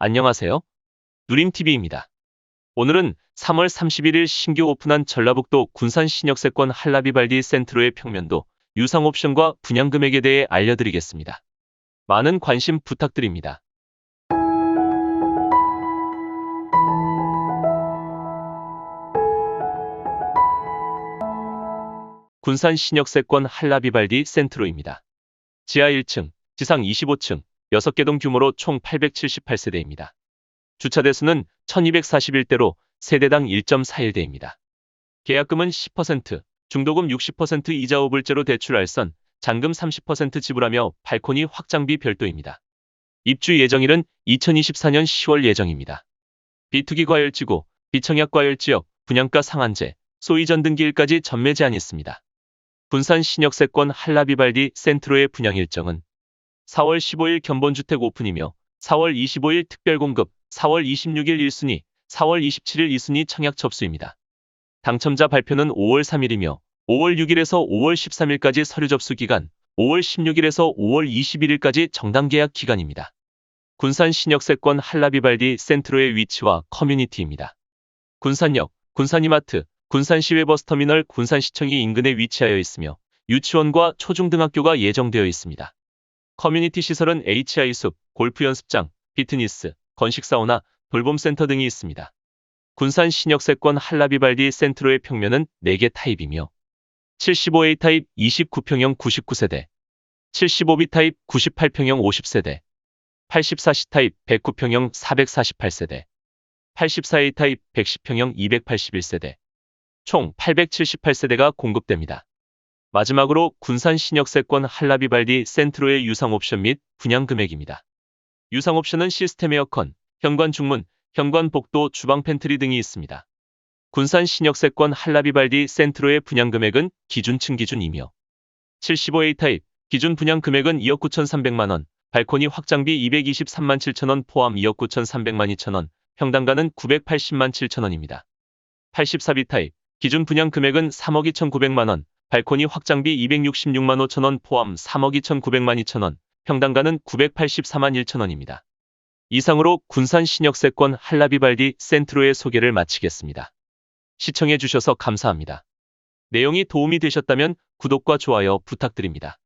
안녕하세요. 누림TV입니다. 오늘은 3월 31일 신규 오픈한 전라북도 군산 신역세권 한라비발디 센트로의 평면도, 유상 옵션과 분양 금액에 대해 알려드리겠습니다. 많은 관심 부탁드립니다. 군산 신역세권 한라비발디 센트로입니다. 지하 1층, 지상 25층, 6개 동 규모로 총 878세대입니다. 주차 대수는 1241대로 세대당 1.41대입니다. 계약금은 10%, 중도금 60% 이자 5불제로 대출 알선, 잔금 30% 지불하며 발코니 확장비 별도입니다. 입주 예정일은 2024년 10월 예정입니다. 비투기 과열지구, 비청약 과열지역, 분양가 상한제, 소위 전등기일까지 전매 제한 있습니다. 군산 신역세권 한라비발디 센트로의 분양 일정은 4월 15일 견본주택 오픈이며 4월 25일 특별공급, 4월 26일 1순위, 4월 27일 2순위 청약 접수입니다. 당첨자 발표는 5월 3일이며 5월 6일에서 5월 13일까지 서류 접수 기간, 5월 16일에서 5월 21일까지 정당 계약 기간입니다. 군산 신역세권 한라비발디 센트로의 위치와 커뮤니티입니다. 군산역, 군산이마트, 군산시외 버스터미널 군산시청이 인근에 위치하여 있으며 유치원과 초중등학교가 예정되어 있습니다. 커뮤니티 시설은 HI숲, 골프 연습장, 피트니스, 건식사우나, 돌봄센터 등이 있습니다. 군산 신역세권 한라비발디 센트로의 평면은 4개 타입이며 75A 타입 29평형 99세대, 75B 타입 98평형 50세대, 84C 타입 109평형 448세대, 84A 타입 110평형 281세대, 총 878세대가 공급됩니다. 마지막으로 군산 신역세권 한라비발디 센트로의 유상 옵션 및 분양 금액입니다. 유상 옵션은 시스템 에어컨, 현관 중문, 현관 복도, 주방 팬트리 등이 있습니다. 군산 신역세권 한라비발디 센트로의 분양 금액은 기준층 기준이며 75A 타입 기준 분양 금액은 2억 9,300만 원, 발코니 확장비 223만 7천 원 포함 2억 9,300만 2천 원, 평당가는 980만 7천 원입니다. 84B 타입 기준 분양 금액은 3억 2,900만 원, 발코니 확장비 266만 5천 원 포함 3억 2,900만 2천 원, 평당가는 984만 1천 원입니다. 이상으로 군산 신역세권 한라비발디 센트로의 소개를 마치겠습니다. 시청해 주셔서 감사합니다. 내용이 도움이 되셨다면 구독과 좋아요 부탁드립니다.